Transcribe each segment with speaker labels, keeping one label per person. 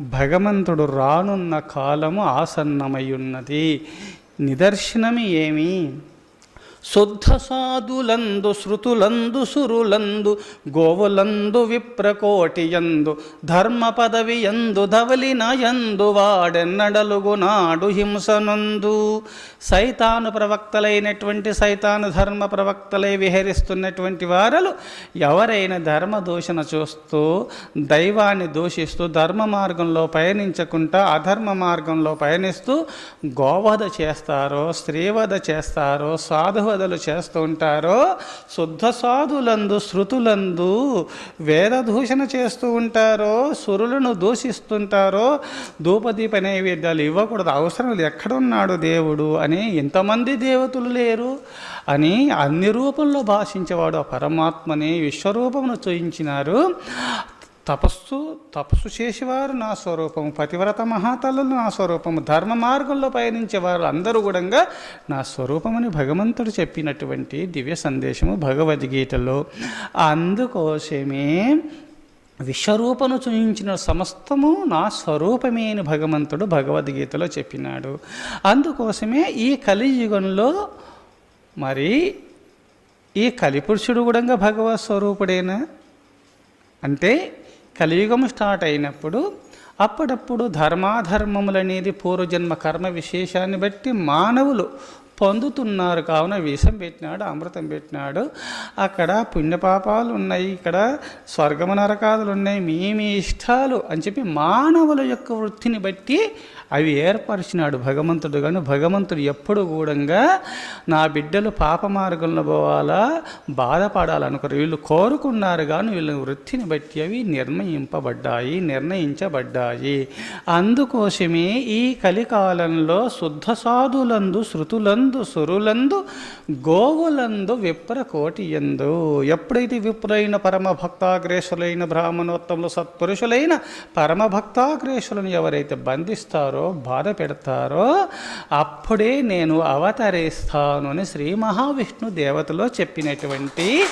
Speaker 1: భగవంతుడు రానున్న కాలము ఆసన్నమయ్యున్నది నిదర్శనమి ఏమి శుద్ధ సాధులందు శృతులందు సురులందు గోవులందు విప్రకోటియందు ధర్మ పదవి యందు ధవలినయందు వాడెన్నడలుగు నాడు హింసనందు. సైతాను ప్రవక్తలైనటువంటి సైతాను ధర్మ ప్రవక్తలై విహరిస్తున్నటువంటి వారలు ఎవరైనా ధర్మ దూషణ చూస్తూ దైవాన్ని దూషిస్తూ ధర్మ మార్గంలో పయనించకుండా అధర్మ మార్గంలో పయనిస్తూ గోవధ చేస్తారో స్త్రీవధ చేస్తారో సాధువు చేస్తూ ఉంటారో శుద్ధ సాధులందు శృతులందు వేద దూషణ చేస్తూ ఉంటారో సురులను దూషిస్తుంటారో ధూపదీప నైవేద్యాలు ఇవ్వకూడదు అవసరం లేదు ఎక్కడున్నాడు దేవుడు అని ఎంతమంది దేవతలు లేరు అని అన్ని రూపంలో భాషించేవాడు ఆ పరమాత్మని విశ్వరూపమును చూయించినారు. తపస్సు తపస్సు చేసేవారు నా స్వరూపము. పతివ్రత మహాతల్లులు నా స్వరూపము. ధర్మ మార్గంలో పయనించేవారు అందరూ కూడా నా స్వరూపమని భగవంతుడు చెప్పినటువంటి దివ్య సందేశము భగవద్గీతలో. అందుకోసమే విశ్వరూపను చూయించిన సమస్తము నా స్వరూపమే అని భగవంతుడు భగవద్గీతలో చెప్పినాడు. అందుకోసమే ఈ కలియుగంలో మరి ఈ కలిపురుషుడు కూడా భగవత్ స్వరూపుడేనా? అంటే కలియుగం స్టార్ట్ అయినప్పుడు అప్పుడప్పుడు ధర్మాధర్మములు అనేది పూర్వజన్మ కర్మ విశేషాన్ని బట్టి మానవులు పొందుతున్నారు. కావున విషం పెట్టినాడు అమృతం పెట్టినాడు. అక్కడ పుణ్యపాపాలు ఉన్నాయి ఇక్కడ స్వర్గము నరకాదులు ఉన్నాయి మీ మీ ఇష్టాలు అని చెప్పి మానవుల యొక్క వృత్తిని బట్టి అవి ఏర్పరిచినాడు భగవంతుడు. కానీ భగవంతుడు ఎప్పుడు కూడా నా బిడ్డలు పాప మార్గంలో పోవాలా బాధపడాలనుకోరు వీళ్ళు కోరుకున్నారు కానీ వీళ్ళ వృత్తిని బట్టి అవి నిర్ణయింపబడ్డాయి నిర్ణయించబడ్డాయి. అందుకోసమే ఈ కలికాలంలో శుద్ధ సాధులందు శృతులందు సురులందు గోవులందు విప్రకోటి ఎందు ఎప్పుడైతే విప్రులైన పరమ భక్తాగ్రేషులైన బ్రాహ్మణోత్తములు సత్పురుషులైన పరమభక్తాగ్రేషులను ఎవరైతే బంధిస్తారో బాధ పెడతారో అప్పుడే నేను అవతరిస్తాను అని శ్రీ మహావిష్ణు దేవతలో చెప్పినటువంటి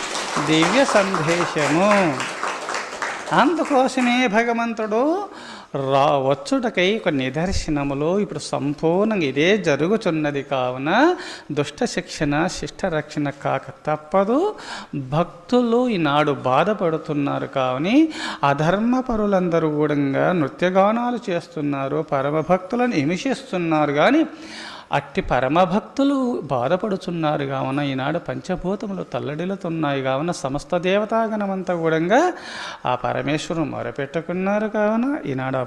Speaker 1: దివ్య సందేశము. అందుకోసమే భగవంతుడు రా వచ్చుటకై ఒక నిదర్శనములో ఇప్పుడు సంపూర్ణంగా ఇదే జరుగుచున్నది కావున దుష్ట శిక్షణ శిష్ట రక్షణ కాక తప్పదు. భక్తులు ఈనాడు బాధపడుతున్నారు కావని అధర్మ పరులందరూ కూడా నృత్యగానాలు చేస్తున్నారు పరమభక్తులను హింసిస్తున్నారు కానీ అట్టి పరమభక్తులు బాధపడుచున్నారు. కావున ఈనాడు పంచభూతములు తల్లడిల్లుతున్నాయి. కావున సమస్త దేవతాగణమంతా కూడా ఆ పరమేశ్వరుని మొరపెట్టుకున్నారు. కావున ఈనాడు ఆ